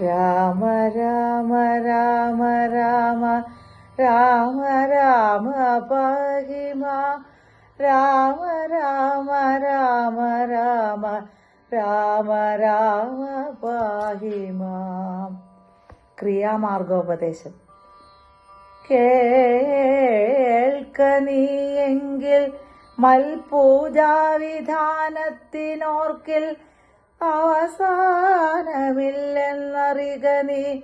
രാമ രാമ രാമ രാമ രാമ രാമ പഹിമ രാമ രാമ രാമ രാമ രാമ രാമ പാഹിമ ക്രിയാമാർഗോപദേശം കേൾക്ക മൽപൂജാവിധാനത്തിനോർക്കിൽ അവസാനമില്ലെന്നറിക നീ.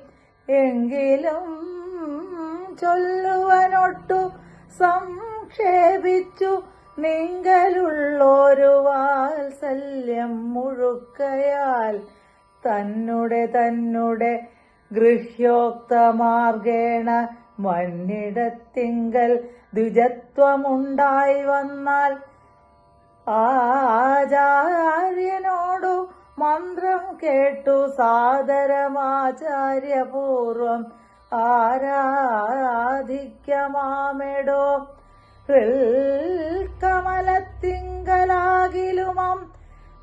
എങ്കിലും ചൊല്ലുവനൊട്ടു സംക്ഷേപിച്ചു. നിങ്കലുള്ളൊരു വാത്സല്യം മുഴുക്കയാൽ തന്നുടെ തന്നുടെ ഗൃഹ്യോക്തമാർഗേണ മണ്ണിടത്തിങ്കൽ ദ്വിജത്വമുണ്ടായി വന്നാൽ ആചാര്യനോടു മന്ത്രം കേട്ടു സാദരമാചാര്യപൂർവം ആരാധിക്കമാമെടോ. കമലത്തിങ്കലാകിലുമാം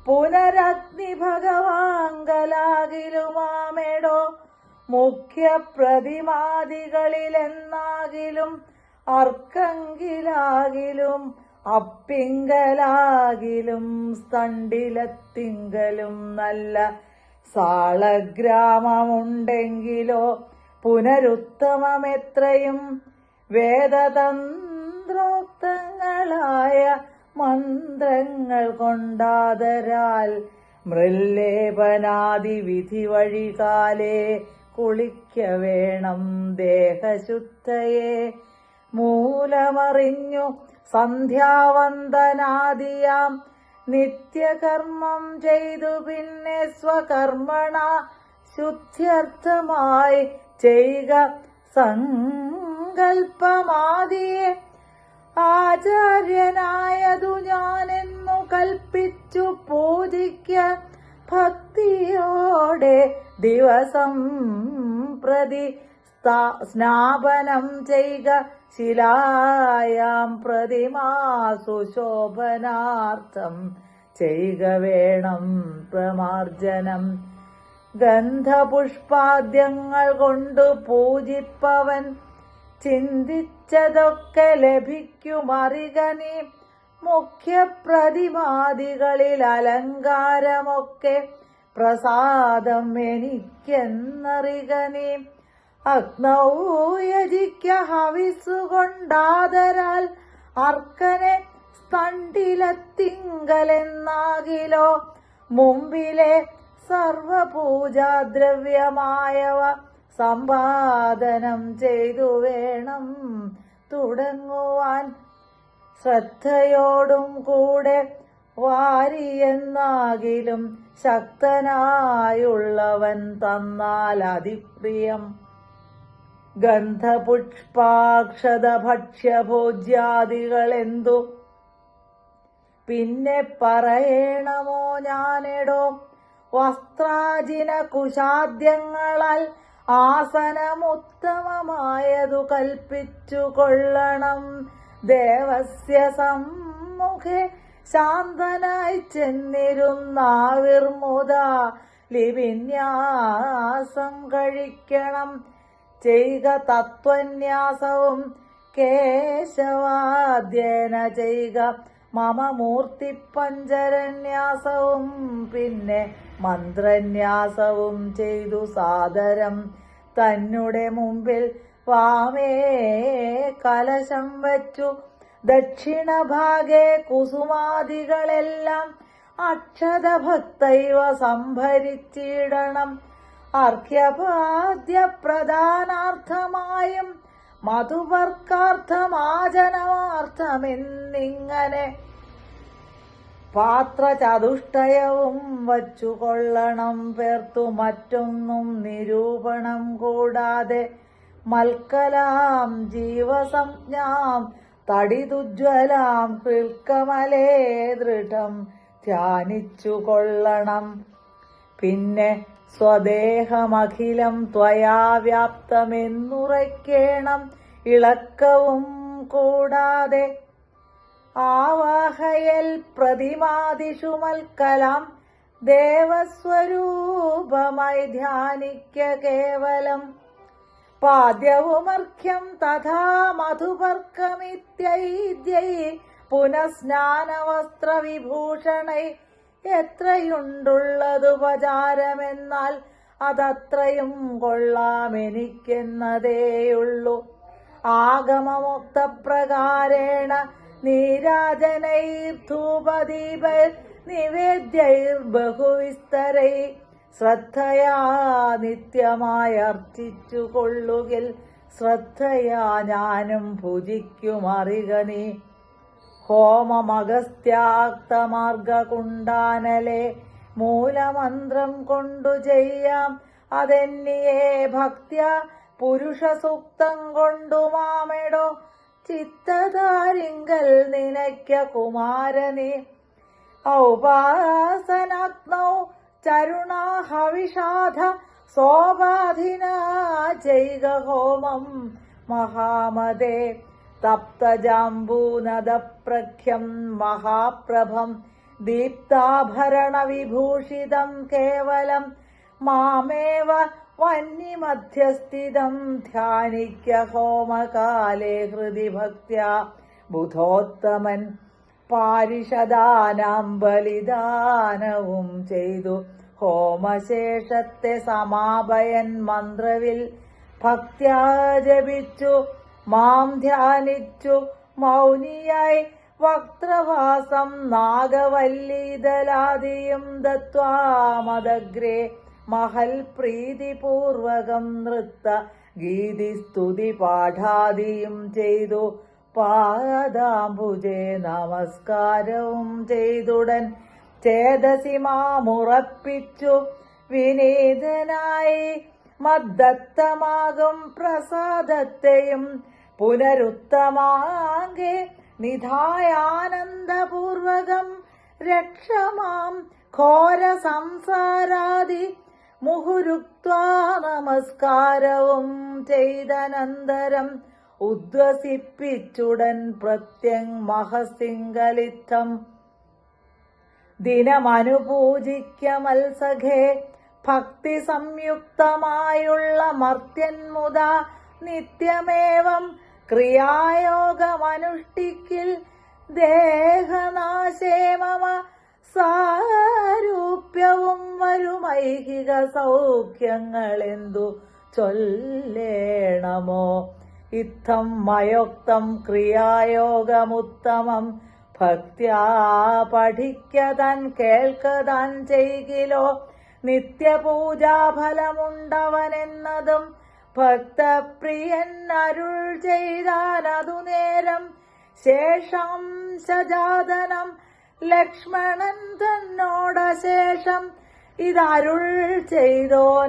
പുനരഗ്നി ഭഗവാങ്കലാകിലുമാമെടോ. മുഖ്യ പ്രതിമാദികളിലെന്നാകിലും അർക്കങ്കിലാകിലും അപ്പിങ്കലാകിലും സ്തണ്ടിലത്തിങ്കലും നല്ല സാളഗ്രാമമുണ്ടെങ്കിലോ പുനരുത്തമമെത്രയും വേദതന്ത്രോക്തങ്ങളായ മന്ത്രങ്ങൾ കൊണ്ടാതരാൽ മൃല്ലേപനാദി വിധി വഴികാലേ കുളിക്ക വേണം ദേഹശുദ്ധയെ മൂലമറിഞ്ഞു സന്ധ്യാവന്ദനാദിയാം നിത്യകർമ്മം ചെയ്തു പിന്നെ സ്വകർമ്മണ ശുദ്ധ്യർത്ഥമായി ചെയ്യുക സങ്കൽപ്പമാദിയെ. ആചാര്യനായതു ഞാനെന്നു കൽപ്പിച്ചു പൂജിക്ക ഭക്തിയോടെ ദിവസം പ്രതി സ്നാപനം ചെയ്യുക ശിലായാം പ്രതിമാസു ശോഭനാർത്ഥം ചെയ്യുക വേണം പ്രമാർജനം. ഗന്ധപുഷ്പാദ്യങ്ങൾ കൊണ്ട് പൂജിപ്പവൻ. ചിന്തിച്ചതൊക്കെ ലഭിക്കുമറികനി. മുഖ്യപ്രതിമാദികളിൽ അലങ്കാരമൊക്കെ. പ്രസാദം എനിക്കെന്നറിക നീ അഗ്നൗയജിക്ക ഹവിസുകൊണ്ടാതരാൽ അർക്കനെ സ്തണ്ടിലത്തിങ്കലെന്നാകിലോ മുമ്പിലെ സർവപൂജാദ്രവ്യമായവ സമ്പാദനം ചെയ്തു വേണം. തുടങ്ങുവാൻ ശ്രദ്ധയോടും കൂടെ വാരിയെന്നാകിലും ശക്തനായുള്ളവൻ തന്നാൽ അതിപ്രിയം. ഗന്ധപുഷ്പാക്ഷത ഭക്ഷ്യഭോജ്യാദികളെന്തു പിന്നെ പറയണമോ ഞാനെടോ? വസ്ത്രാജിന കുശാദ്യങ്ങളാൽ ആസനമുത്തമമായതു കൽപ്പിച്ചു കൊള്ളണം ദേവസ്യ സമ്മുഖെ ശാന്തനായി ചെന്നിരുന്നാവിർമുദ. ലിവിന്യാസം കഴിക്കണം. ചെയ്യുക തത്വന്യാസവും കേശവാദ്യേന ചെയ്യുക മമ മൂർത്തി പഞ്ചരന്യാസവും പിന്നെ മന്ത്രന്യാസവും ചെയ്തു സാദരം. തന്നുടെ മുമ്പിൽ വാമേ കലശം വച്ചു. ദക്ഷിണഭാഗേ കുസുമാദികളെല്ലാം അക്ഷതഭക്തൈവ സംഭരിച്ചിടണം. അർഘ്യപാദ്യപ്രധാനാർത്ഥമായും മധുവർക്കാർത്ഥമാചനമാർത്ഥമെന്നിങ്ങനെ പാത്രചതുഷ്ടയവും വച്ചു കൊള്ളണം പേർത്തു മറ്റൊന്നും നിരൂപണം കൂടാതെ മൽക്കലാം ജീവസംജ്ഞാം തടിതുജ്വലാം കൃൽക്കമലേ ദൃഢം ധ്യാനിച്ചു കൊള്ളണം പിന്നെ സ്വദേഹമഖിലം ത്വയാ വ്യാപ്തമെന്നുറയ്ക്കേണം ഇളക്കവും കൂടാതെ. ആവാഹയൽ പ്രതിമാദിഷു മൽക്കലാം ദേവസ്വരൂപമായി ധ്യാനിക്ക കേവലം. പാദ്യവുമർഘ്യം തഥാ മധുപർക്കമിത്യൈദ്യൈ പുനഃസ്നാനവസ്ത്രവിഭൂഷണൈ എത്രയുണ്ടുള്ളതുപചാരമെന്നാൽ അതത്രയും കൊള്ളാമെനിക്കെന്നതേയുള്ളൂ. ആഗമമുക്തപ്രകാരേണ നിവേദ്യൈർ ബഹുവിസ്തരൈ ശ്രദ്ധയാ നിത്യമായി അർച്ചിച്ചുകൊള്ളുകിൽ ശ്രദ്ധയാ ഞാനും ഭുജിക്കുമറിക നീ ഹോമമഗസ്ത്യാക്തമാർഗകുണ്ടാനലെ മൂലമന്ത്രം കൊണ്ടു ചെയ്യാം. അതെന്നിയെ ഭക്ത്യ പുരുഷസൂക്തം കൊണ്ടു മാമെടോ. ചിത്തതാരിങ്കൽ നിനയ്ക്ക കുമാരനെ. ഔപാസനാത്മൗ ചരുണാഹവിഷാധ സോപാധിന ചെയ്ക ഹോമം മഹാമതേ. തപ്തജാംബൂനദപ്രഖ്യം മഹാപ്രഭം ദീപ്താഭരണവിഭൂഷിതം കേവലം മാമേവ വന്യമധ്യസ്ഥിതം ധ്യാനിക്ക ഹോമകാലേ ഹൃദി ഭക്ത്യ ബുധോത്തമൻ പാരിഷദാനാം ബലിദാനവും ചെയ്തു. ഹോമശേഷത്തെ സമാപയൻ മന്ത്രവിൽ ഭക്ത്യാ ജപിച്ചു മാം ധ്യാനിച്ചു മൗനിയായി വക്രവാസം നാഗവല്ലീതലാദിയും ദത്വാമദഗ്രേ മഹൽ പ്രീതിപൂർവകം നൃത്ത ഗീതി സ്തുതി പാഠാദിയും ചെയ്തു. പാദാംബുജേ നമസ്കാരവും ചെയ്തുടൻ ചേതസി മാമുറപ്പിച്ചു വിനീതനായി മദ്ദത്തമാകും പ്രസാദത്തെയും പുനരുത്തമാകെ നിധായാനന്ദപൂർവകം രക്ഷമാം ഘോര സംസാരാദി മുഹുരുക്വാ നമസ്കാരവും ചെയ്തനന്തരം ഉദ്വസിപ്പിച്ചുടൻ പ്രത്യം മഹസിംഗലിത്തം. ദിനമനുപൂജിക്ക മത്സഖേ ഭക്തി സംയുക്തമായുള്ള മർത്യന്മുത നിത്യമേവം ക്രിയായോഗമനുഷ്ഠിക്കിൽ ദേഹനാശേമമ സാരൂപ്യവും വരുമൈഹിക സൗഖ്യങ്ങളെന്തു ചൊല്ലേണമോ? ഇത്തം മയോക്തം ക്രിയായോഗമുത്തമം ഭക്ത്യാ പഠിക്കതാൻ കേൾക്കതാൻ ചെയ്കിലോ? നിത്യപൂജാഫലമുണ്ടവനെന്നതും ഭക്തപ്രിയൻ അരുൾ ചെയ്താലതു നേരം ശേഷം സജാതനം. ലക്ഷ്മണൻ തന്നോട ശേഷം ഇതരുൾ ചെയ്തോ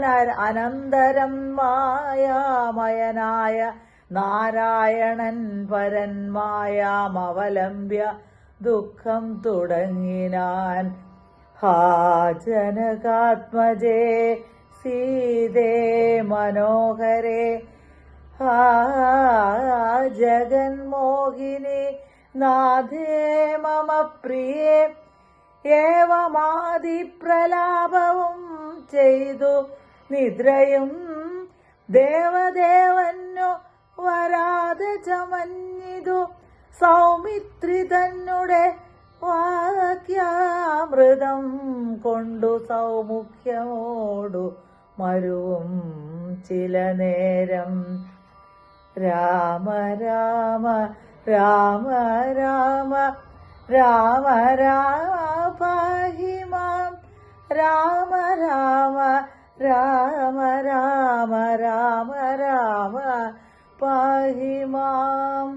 അനന്തരം മായാമയനായ നാരായണൻ പരൻ മായാമവലംബ്യ ദുഃഖം തുടങ്ങിനാൻ ഹാ ജനകാത്മജേ സീതേ മനോഹരേ. ജഗന്മോഹിനി നാഥേ മമ പ്രിയേ. ഏവമാതിപ്രലാപവും ചെയ്തു നിദ്രയും ദേവദേവന്നു വരാതെ ചമഞ്ഞിതു സൗമിത്രി തന്നെ വാക്യാമൃതം കൊണ്ടു സൗമുഖ്യമോടു മരുവും ചില നേരം രാമ രാമ രാമ രാമ രാമ രാമ രാമ രാമ രാമ രാമ രാമ രാമ പാഹി മാം